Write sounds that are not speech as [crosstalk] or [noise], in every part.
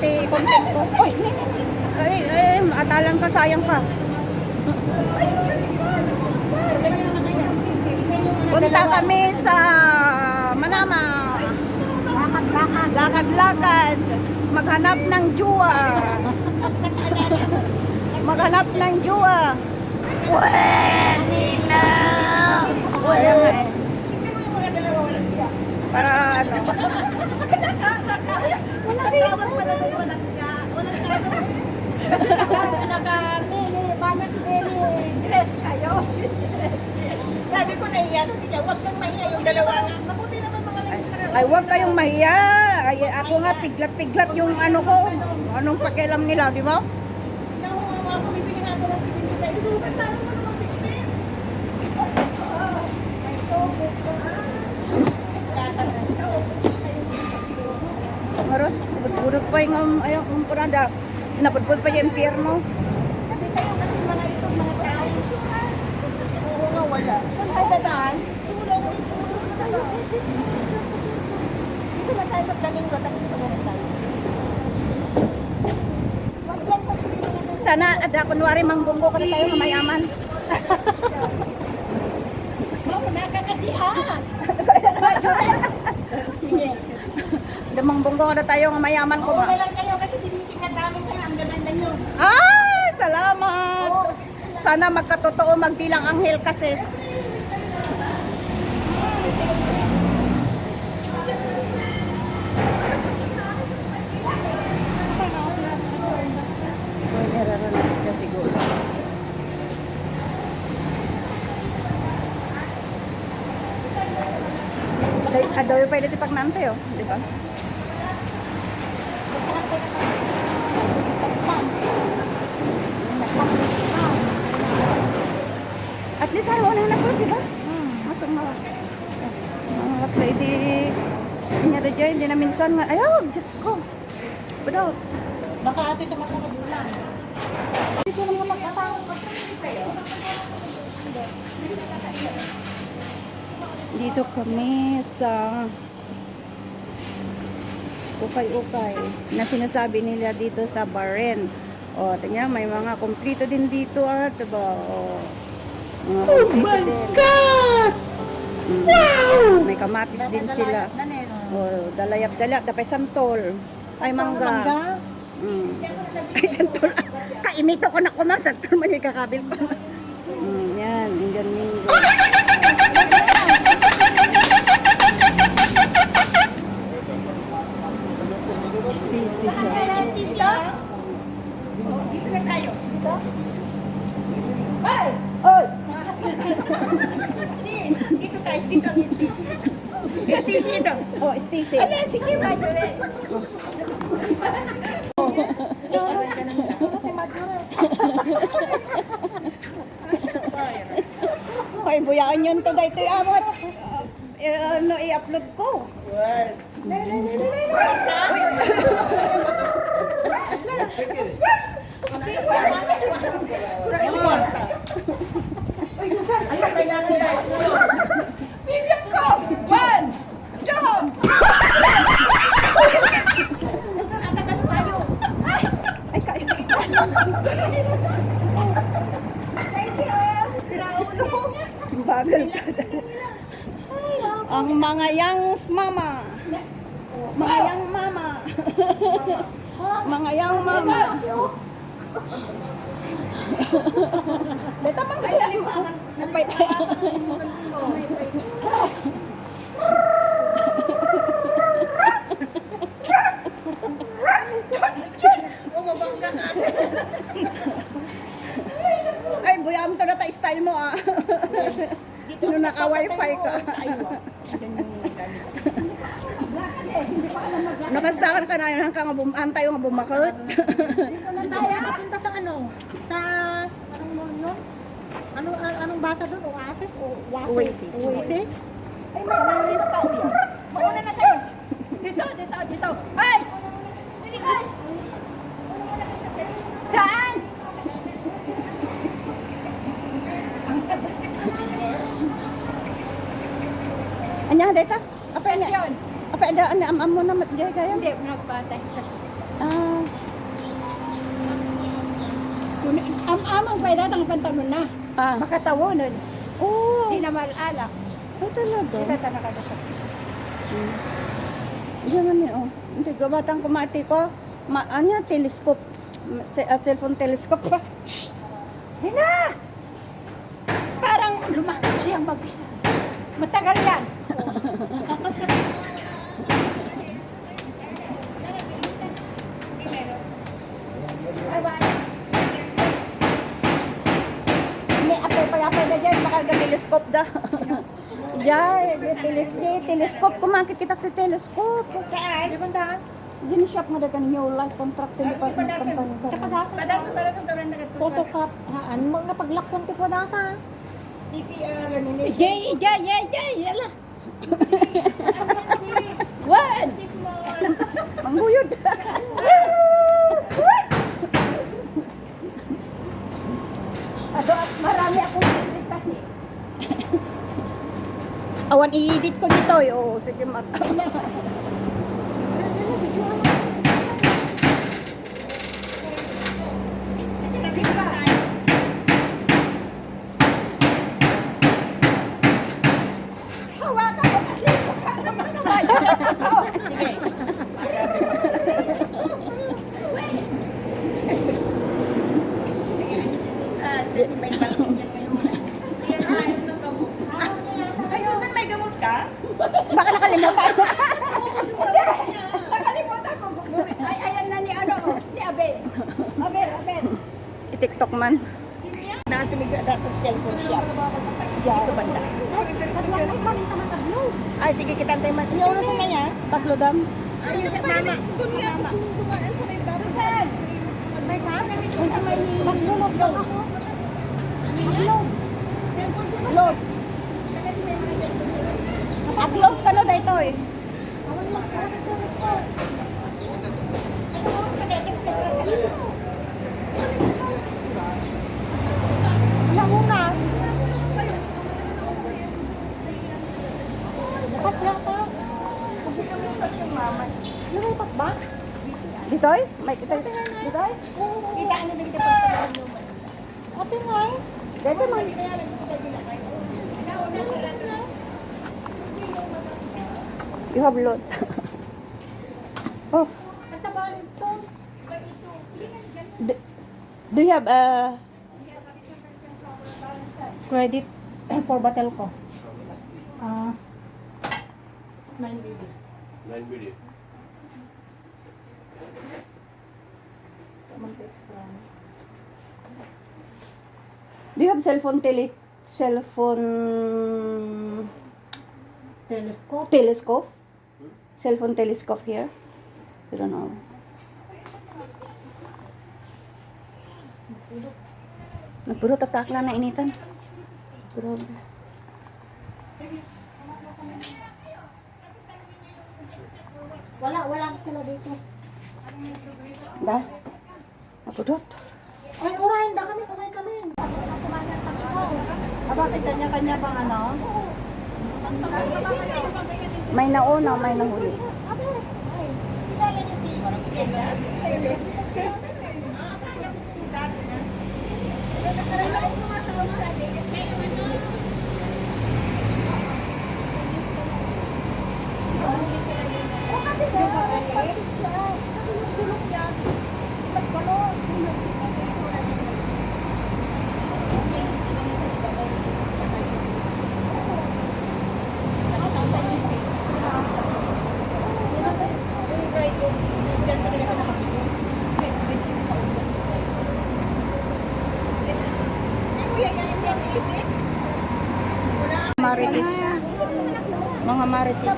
pati content ko. Ay, ay, ay, maatalan ka, sayang ka. Punta kami sa Manama. Lakad-lakad. Maghanap ng jua. Maghanap ng jua. Pwede na! Pwede na! Para ano? Wala kayo. Wala doon. Wala ka. Wala ka doon. Kasi naka- naka-mini, banat mini dress kayo. Sabi ko na iyan sila, huwag kang mahiya yung dalawa. Mabuti naman mga nagsikarap. Ay, huwag kayong mahiya. Ay, ako nga piglat-piglat yung ano ko. Anong pakialam nila, di ba? Nakuha ko, bibili nga ako ng 75. Isusan tayo mo naman pigpin. May tubig ko. Marot, budot pa yung um, ayaw, um, purada. Napudpud pa yung impyerno. Sabi tayo kasi mga ito, mga tao. Oo nga, wala. Saan tayo dadaan? Wala ko ito. Dito na tayo sa Flamingo, tapos yan kasi Sana, ada, kunwari, mangbunggo ka na tayo ng mayaman. Mama, naka kasi [laughs] ka na tayo ng mayaman ko Oo ba? lang kayo kasi tinitingnan namin kayo. Ang ganda nyo. Ah, salamat. Sana magkatotoo magbilang anghel kasis. siguro. Adoy pa dito pag nantay oh, di ba? At least ano na na ko, di ba? Hmm, masang mga. Mga mas lady. Inya da dyan, hindi na minsan. Ayaw, Diyos ko. Budot. Baka ate sa mga kagulang. Hindi ko naman magkatawag. Dito kami sa ukay-ukay na sinasabi nila dito sa Bahrain. O, tingnan, may mga kumplito din dito at, diba? O, mga oh my God! Wow! May kamatis din sila. O, dalayap-dalayap, dapay santol. Ay, mangga. Mm. Ay, santol. [laughs] Kaimito ko na kumang, santol man yung kakabil ko. Mm, yan, Indian Mingo. Sticky siya. Dito na tayo. Dito? Dito. Dito ang STC. STC ito. Oh, Stacy. Ala, sige, Madure. Hoy, buyaan yun to dahil ito amot. Eh, ano, i-upload ko. Uy, Susan, ano kailangan tayo? Bibig ko! One! Two! Susan, atakan tayo. Ay! Ay, kayo. Thank you! Raulo! Bagal ka. Ang mga youngs mama. Mga young mama. mga young mama. Dito mang kaya Umabangga ka. Ay, buyam to na ta style mo ah. Ano naka-wifi ka. Nakastakan ka na yun hanggang bum- antay yung bumakot. Tayo, punta sa ano? Sa, anong yun? Ano, an- anong basa doon? Oasis? O Oasis? Oasis. Oasis? Ay, may may rin tao yan. Mauna na tayo. Dito, dito, dito. Ay! Saan? Anya, data? Apa anya? Station. Apa ada anya am am mo na matjay kaya? Hindi, nagpatay. Ah, Amo Am-amang pa datang pantalon na. Ah. Makatawonan. Oh. Di na malala. Ay, talaga. Kita ta nakadata. Diyan kami, oh. Hindi, gabatang kumati ko. Ma, ano, telescope. Se, ah, cellphone telescope pa. Hina! Parang lumakad siyang mag-isa. Matagal yan. Ay, [laughs] ba? May apay pa apay na telescope da. Diyan, di teles, di telescope. Kumakit kita ti telescope. Saan? Di bandahan? Diyan shop nga dagan new life contract din pa Padasan. Padasan, padasan ka rin Photocop, haan mo nga paglakwan ti po data. CPR, lamination. Jay, jay, jay, jay, yala. One! Mangguyod. Awan i-edit ko dito. eh. Oo, sige mag. [laughs] Hawakan mo kasi para makabayan ako. Sige. Ayan si Susan, kasi may balong yan ngayon. Yan tayo ng gamot. Ay, Susan, may gamot ka? Nakalimutan. Nakalimutan ko. Ay, ayan na ni ano, ni Abel. Abel, Abel. I-tiktok man. Nasa may dati cellphone shop. Dito banda. Ay, sige, kita tayo man. Yung oras na niya? Taklo dam. Ayun sa mama. Doon nga ako dumaan sa may baba. May kas? May maglulog daw ako. Maglulog. Upload ka na dito eh. Wala mo na. Dapat yata. Kasi kami yung mama. Lumipat ba? Dito eh? May kita dito eh? Kita ano na kita naman. Ate nga eh. Dito man. You have load. [laughs] oh, do, do you have uh, Credit [coughs] for battle ko. Ah, Nine baby. Nine video. do you have cellphone tele cellphone telescope. telescope? Cellphone telescope here? I don't know. Nagpuro tatakla na initan. Grabe. Wala, wala sila dito. Da? Napudot. Ay, urahin da kami, kumay kami. Ah, bakit kanya-kanya bang ano? May nauna, may nahuli. Marites. Mga marites.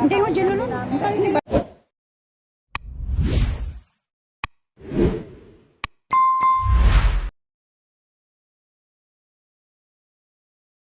Hindi mo dyan lulun. Hindi ba?